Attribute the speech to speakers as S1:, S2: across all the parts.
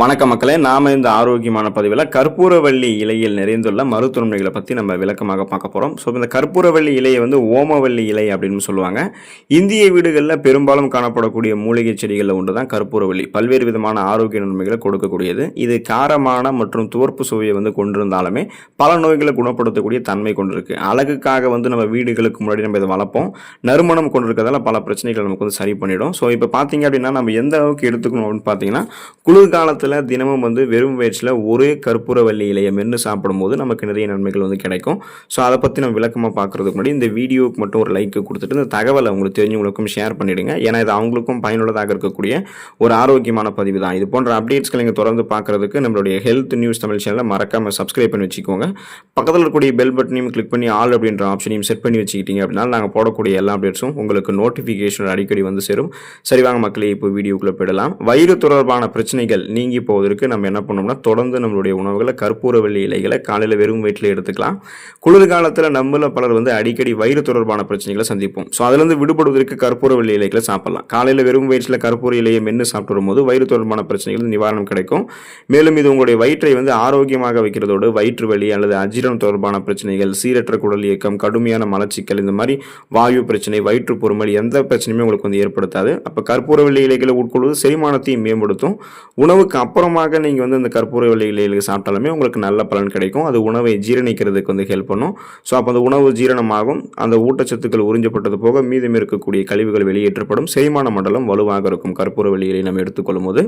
S1: வணக்க மக்களே நாம இந்த ஆரோக்கியமான பதிவில் கற்பூரவள்ளி இலையில் நிறைந்துள்ள மருத்துவமனைகளை பற்றி நம்ம விளக்கமாக பார்க்க போகிறோம் ஸோ இந்த கற்பூரவள்ளி இலையை வந்து ஓமவள்ளி இலை அப்படின்னு சொல்லுவாங்க. இந்திய வீடுகளில் பெரும்பாலும் காணப்படக்கூடிய மூலிகை செடிகளில் ஒன்று தான் கற்பூரவள்ளி. பல்வேறு விதமான ஆரோக்கிய நன்மைகளை கொடுக்கக்கூடியது. இது காரமான மற்றும் துவர்ப்பு சுவையை வந்து கொண்டிருந்தாலுமே பல நோய்களை குணப்படுத்தக்கூடிய தன்மை கொண்டிருக்கு. அழகுக்காக வந்து நம்ம வீடுகளுக்கு முன்னாடி நம்ம இதை வளர்ப்போம். நறுமணம் கொண்டிருக்கிறதால பல பிரச்சனைகள் நமக்கு வந்து சரி பண்ணிடும். ஸோ இப்போ பார்த்தீங்க அப்படின்னா நம்ம எந்த அளவுக்கு எடுத்துக்கணும் அப்படின்னு பார்த்தீங்கன்னா குளிர்காலத்தில் தினமும் வந்து வெறும் வயிற்றில் ஒரே கற்பூரவல்லி இலையை மென்று சாப்பிடும்போது நமக்கு நிறைய நன்மைகள் வந்து கிடைக்கும். ஸோ அதை பற்றி நம்ம விளக்கமாக பார்க்குறதுக்கு முன்னாடி இந்த வீடியோவுக்கு மட்டும் ஒரு லைக் கொடுத்துட்டு இந்த தகவலை உங்களுக்கு தெரிஞ்சவங்களுக்கும் ஷேர் பண்ணிவிடுங்க ஏன்னா இது அவங்களுக்கும் பயனுள்ளதாக இருக்கக்கூடிய ஒரு ஆரோக்கியமான பதிவு தான். இது போன்ற அப்டேட்ஸ்களை நீங்கள் தொடர்ந்து பார்க்குறதுக்கு நம்மளுடைய ஹெல்த் நியூஸ் தமிழ் சேனலை மறக்காமல் சப்ஸ்கிரைப் பண்ணி வச்சுக்கோங்க. பக்கத்தில் இருக்கக்கூடிய பெல் பட்டனையும் கிளிக் பண்ணி ஆல் அப்படின்ற ஆப்ஷனையும் செட் பண்ணி வச்சுக்கிட்டீங்க அப்படின்னா நாங்கள் போடக்கூடிய எல்லா அப்டேட்ஸும் உங்களுக்கு நோட்டிஃபிகேஷன் அடிக்கடி வந்து சேரும். சரி வாங்க மக்களே இப்போ வீடியோக்குள்ளே போயிடலாம். வயிறு தொடர்பான பிரச்சனைகள் நீங்கள் நீங்கி போவதற்கு நம்ம என்ன பண்ணோம்னா தொடர்ந்து நம்மளுடைய உணவுகளை கற்பூரவள்ளி இலைகளை காலையில் வெறும் வயிற்றில் எடுத்துக்கலாம். குளிர்காலத்தில் நம்மள பலர் வந்து அடிக்கடி வயிறு தொடர்பான பிரச்சனைகளை சந்திப்போம். ஸோ அதுலேருந்து விடுபடுவதற்கு கற்பூரவள்ளி இலைகளை சாப்பிடலாம். காலையில் வெறும் வயிற்றில் கற்பூர இலையை மென்று சாப்பிட்டு வரும்போது வயிறு தொடர்பான பிரச்சனைகள் நிவாரணம் கிடைக்கும். மேலும் இது உங்களுடைய வயிற்றை வந்து ஆரோக்கியமாக வைக்கிறதோடு வயிற்று வலி அல்லது அஜீரணம் தொடர்பான பிரச்சனைகள் சீரற்ற குடல் இயக்கம் கடுமையான மலச்சிக்கல் இந்த மாதிரி வாயு பிரச்சனை வயிற்று பொறுமல் எந்த பிரச்சனையுமே உங்களுக்கு வந்து ஏற்படுத்தாது. அப்போ கற்பூரவள்ளி இலைகளை உட்கொள்வது செரிமானத்தையும் மேம்படுத்தும். உணவுக்கு அப்புறமாக நீங்கள் வந்து இந்த கற்பூரவள்ளி இலைகளை சாப்பிட்டாலுமே உங்களுக்கு நல்ல பலன் கிடைக்கும். அது உணவை ஜீரணிக்கிறதுக்கு வந்து ஹெல்ப் பண்ணும். ஸோ அப்போ அந்த உணவு ஜீரணமாகும். அந்த ஊட்டச்சத்துக்கள் உறிஞ்சப்பட்டது போக மீதம் இருக்கக்கூடிய கழிவுகள் வெளியேற்றப்படும். செரிமான மண்டலம் வலுவாக இருக்கும். கற்பூர இலை நம்ம எடுத்துக்கொள்ளும் போது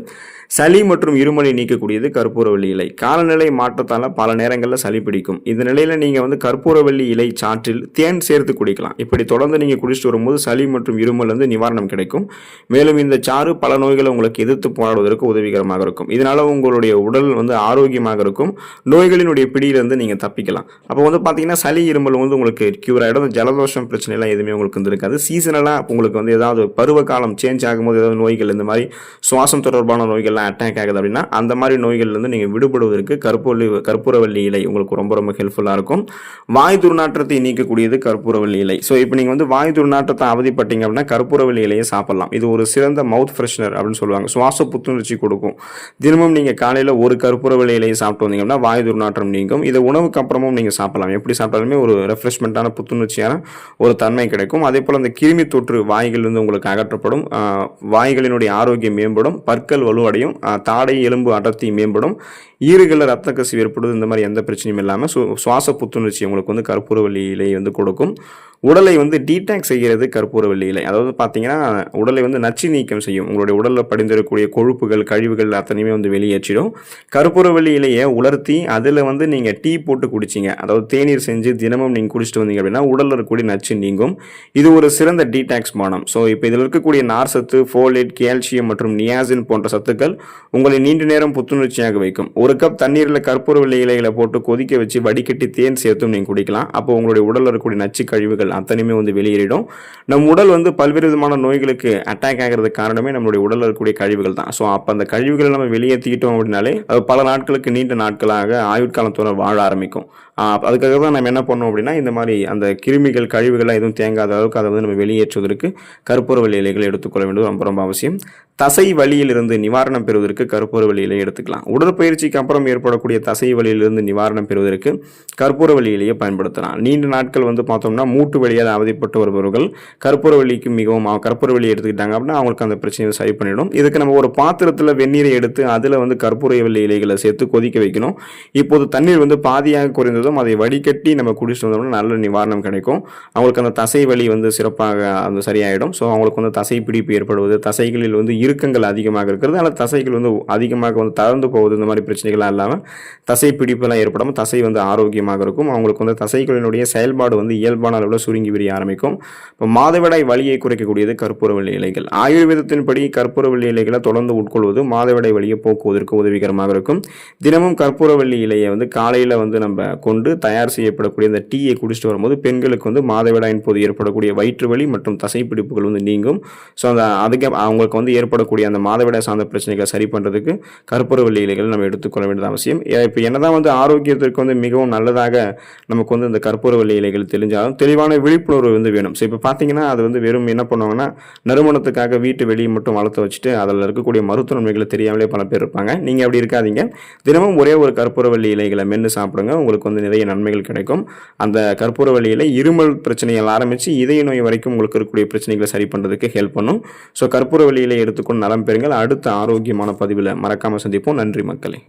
S1: சளி மற்றும் இருமலை நீக்கக்கூடியது கற்பூரவள்ளி இலை. காலநிலை மாற்றத்தால் பல நேரங்களில் சளி பிடிக்கும். இந்த நிலையில் நீங்கள் வந்து கற்பூரவள்ளி இலை சாற்றில் தேன் சேர்த்து குடிக்கலாம். இப்படி தொடர்ந்து நீங்கள் குடிச்சிட்டு வரும்போது சளி மற்றும் இருமல் வந்து நிவாரணம் கிடைக்கும். மேலும் இந்த சாறு பல நோய்களை உங்களுக்கு எதிர்த்து போராடுவதற்கு உதவிகரமாக இருக்கும். இதனால் உங்களுடைய உடல் வந்து ஆரோக்கியமாக இருக்கும். நோய்களினுடைய பிடியிலிருந்து நீங்கள் தப்பிக்கலாம். அப்போ வந்து பார்த்தீங்கன்னா சளி இருமல் வந்து உங்களுக்கு க்யூர் ஆகிடும் ஜலதோஷம் பிரச்சனை எல்லாம் எதுவுமே உங்களுக்கு வந்து இருக்காது சீசனலாக உங்களுக்கு வந்து ஏதாவது பருவ காலம் சேஞ்ச் ஆகும்போது ஏதாவது நோய்கள் இந்த மாதிரி சுவாசம் தொடர்பான நோய்கள்லாம் அட்டாக் ஆகுது அப்படின்னா அந்த மாதிரி நோய்கள்லேருந்து நீங்கள் விடுபடுவதற்கு கற்பூரவள்ளி கற்பூரவள்ளி இலை உங்களுக்கு ரொம்ப ரொம்ப ஹெல்ப்ஃபுல்லாக இருக்கும். வாய் துர்நாற்றத்தை நீக்கக்கூடியது கற்பூரவள்ளி இலை. ஸோ இப்போ நீங்கள் வந்து வாய் துர்நாற்றத்தை அவதிப்பட்டீங்க அப்படின்னா கற்பூரவள்ளி இலையை சாப்பிடலாம். இது ஒரு சிறந்த மவுத் ஃப்ரெஷ்னர் அப்படின்னு சொல்லுவாங்க. சுவாச புத்துணர்ச்சி கொடுக்கும். தினமும் நீங்கள் காலையில் ஒரு கற்பூரவள்ளி இலையை சாப்பிட்டு வந்தீங்கன்னா வாய் துர்நாற்றம் நீங்கும். இதை உணவுக்கு அப்புறமும் நீங்கள் சாப்பிடலாம். எப்படி சாப்பிட்டாலுமே ஒரு ரெஃப்ரெஷ்மெண்ட்டான புத்துணர்ச்சியான ஒரு தன்மை கிடைக்கும். அதே போல் அந்த கிருமி தொற்று வாய்களிலிருந்து உங்களுக்கு அகற்றப்படும். வாய்களினுடைய ஆரோக்கியம் மேம்படும். பற்கள் வலுவடையும். தாடை எலும்பு அடர்த்தி மேம்படும். ஈறுகளில் ரத்த கசிவு ஏற்படுது. இந்த மாதிரி எந்த பிரச்சனையும் இல்லாமல் சு சுவாச புத்துணர்ச்சி உங்களுக்கு வந்து கற்பூரவள்ளி இலை வந்து கொடுக்கும். உடலை வந்து டீடாக்ஸ் செய்கிறது கற்பூர இலை அதாவது பார்த்தீங்கன்னா உடலை வந்து நச்சு நீக்கம் செய்யும். உங்களுடைய உடலில் படிந்திருக்கக்கூடிய கொழுப்புகள் கழிவுகள் அத்தனை வந்து வெளியேற்றிடும். கற்பூரவள்ளி இலையை உலர்த்தி அதில் வந்து நீங்கள் டீ போட்டு குடிச்சிங்க. அதாவது தேநீர் செஞ்சு தினமும் நீங்கள் குடிச்சிட்டு வந்தீங்க அப்படின்னா உடலில் இருக்கக்கூடிய நச்சு நீங்கும். இது ஒரு சிறந்த டீடாக்ஸ் பானம். ஸோ இப்போ இதில் இருக்கக்கூடிய நார் சத்து ஃபோலேட் கால்சியம் மற்றும் நியாசின் போன்ற சத்துக்கள் உங்களை நீண்ட நேரம் புத்துணர்ச்சியாக வைக்கும். ஒரு கப் தண்ணீரில் கற்பூரவள்ளி இலைகளை போட்டு கொதிக்க வச்சு வடிகட்டி தேன் சேர்த்தும் நீங்கள் குடிக்கலாம். அப்போ உங்களுடைய உடலில் இருக்கக்கூடிய நச்சு கழிவுகள் அத்தனையுமே வந்து வெளியேறிடும். நம் உடல் வந்து பல்வேறு விதமான நோய்களுக்கு அட்டாக் ஆகிறது காரணமே நம்மளுடைய உடலில் இருக்கக்கூடிய கழிவுகள் தான். ஸோ அப்போ அந்த கழிவுகளை நம்ம வெளியேற்றிக்கிட்டோம் அப்படின்னாலே அது பல நாட்களுக்கு நீண்ட நாட்களாக ஆயுட்காலத்தோட வாழ ஆரம்பிக்கும். அதுக்காக தான் நம்ம என்ன பண்ணோம் அப்படின்னா இந்த மாதிரி அந்த கிருமிகள் கழிவுகள்லாம் எதுவும் தேங்காத அளவுக்கு அதை வந்து நம்ம வெளியேற்றுவதற்கு கற்பூரவள்ளி இலைகளை எடுத்துக்கொள்ள வேண்டியது ரொம்ப ரொம்ப அவசியம். தசை வலியிலிருந்து நிவாரணம் பெறுவதற்கு கற்பூரவள்ளி இலையை எடுத்துக்கலாம். உடற்பயிற்சிக்கு அப்புறம் ஏற்படக்கூடிய தசை வலியிலிருந்து நிவாரணம் பெறுவதற்கு கற்பூரவள்ளி இலையை பயன்படுத்தலாம். நீண்ட நாட்கள் வந்து பார்த்தோம்னா மூட்டு வலியால் அவதிப்பட்டு வருபவர்கள் கற்பூரவள்ளிக்கு மிகவும் கற்பூர கற்பூரவள்ளி எடுத்துக்கிட்டாங்க அப்படின்னா அவங்களுக்கு அந்த பிரச்சனையை சரி பண்ணிடும். இதுக்கு நம்ம ஒரு பாத்திரத்தில் வெந்நீரை எடுத்து அதில் வந்து கற்பூரவள்ளி இலைகளை சேர்த்து கொதிக்க வைக்கணும். இப்போது தண்ணீர் வந்து பாதியாக குறைந்ததும் அதை வடிகட்டி நம்ம குடிச்சிட்டு வந்தோம்னா நல்ல நிவாரணம் கிடைக்கும். அவங்களுக்கு அந்த தசை வலி வந்து சிறப்பாக அந்த சரியாயிடும். ஸோ அவங்களுக்கு வந்து தசை பிடிப்பு ஏற்படுவது தசைகளில் வந்து இறுக்கங்கள் அதிகமாக இருக்கிறது. அல்லது தசைகள் வந்து அதிகமாக வந்து தளர்ந்து போவது இந்த மாதிரி பிரச்சனைகள்லாம் இல்லாமல் தசை பிடிப்பெல்லாம் ஏற்படாமல் தசை வந்து ஆரோக்கியமாக இருக்கும். அவங்களுக்கு வந்து தசைகளினுடைய செயல்பாடு வந்து இயல்பான அளவில் சுருங்கி விரிய ஆரம்பிக்கும். இப்போ மாதவிடாய் வலியை குறைக்கக்கூடியது கற்பூரவள்ளி இலைகள். ஆயுர்வேதத்தின்படி கற்பூரவள்ளி இலைகளை தொடர்ந்து உட்கொள்வது மாதவிடாய் வலியை போக்குவதற்கு உதவிகரமாக இருக்கும். தினமும் கற்பூரவள்ளி இலையை வந்து காலையில் வந்து நம்ம கொண்டு தயார் செய்யப்படக்கூடிய இந்த டீயை குடிச்சிட்டு வரும்போது பெண்களுக்கு வந்து மாதவிடாயின் போது ஏற்படக்கூடிய வயிற்று வலி மற்றும் தசைப்பிடிப்புகள் வந்து நீங்கும். ஸோ அந்த அதுக்கு அவங்களுக்கு வந்து ஏற்படக்கூடிய அந்த மாதவிடாய் சார்ந்த பிரச்சனைகளை சரி பண்ணுறதுக்கு கற்பூரவள்ளி இலைகள் நம்ம எடுத்துக்கொள்ள வேண்டியது அவசியம். இப்போ என்னதான் வந்து ஆரோக்கியத்திற்கு வந்து மிகவும் நல்லதாக நமக்கு வந்து இந்த கற்பூரவள்ளி இலைகள் தெரிஞ்சாலும் தெளிவான விழிப்புணர்வு வந்து வேணும். ஸோ இப்போ பார்த்தீங்கன்னா அது வந்து வெறும் என்ன பண்ணுவாங்கன்னா நறுமணத்துக்காக வீட்டு வெளியே மட்டும் வளர்த்து வச்சுட்டு அதில் இருக்கக்கூடிய மருத்துவ நன்மைகளை தெரியாமலே பல பேர் இருப்பாங்க. நீங்கள் அப்படி இருக்காதீங்க. தினமும் ஒரே ஒரு கற்பூரவள்ளி இலைகளை மென்று சாப்பிடுங்க. உங்களுக்கு வந்து நிறைய நன்மைகள் கிடைக்கும். அந்த கற்பூரவள்ளி இலை இருமல் பிரச்சனைகள் ஆரம்பித்து இதய நோய் வரைக்கும் உங்களுக்கு இருக்கக்கூடிய பிரச்சனைகளை சரி பண்ணுறதுக்கு ஹெல்ப் பண்ணும். ஸோ கற்பூரவள்ளி இலை எடுத்து வைத்துக்கொண்டு நலம் பெறுங்கள். அடுத்த ஆரோக்கியமான பதிவில் மறக்காமல் சந்திப்போம். நன்றி மக்களே.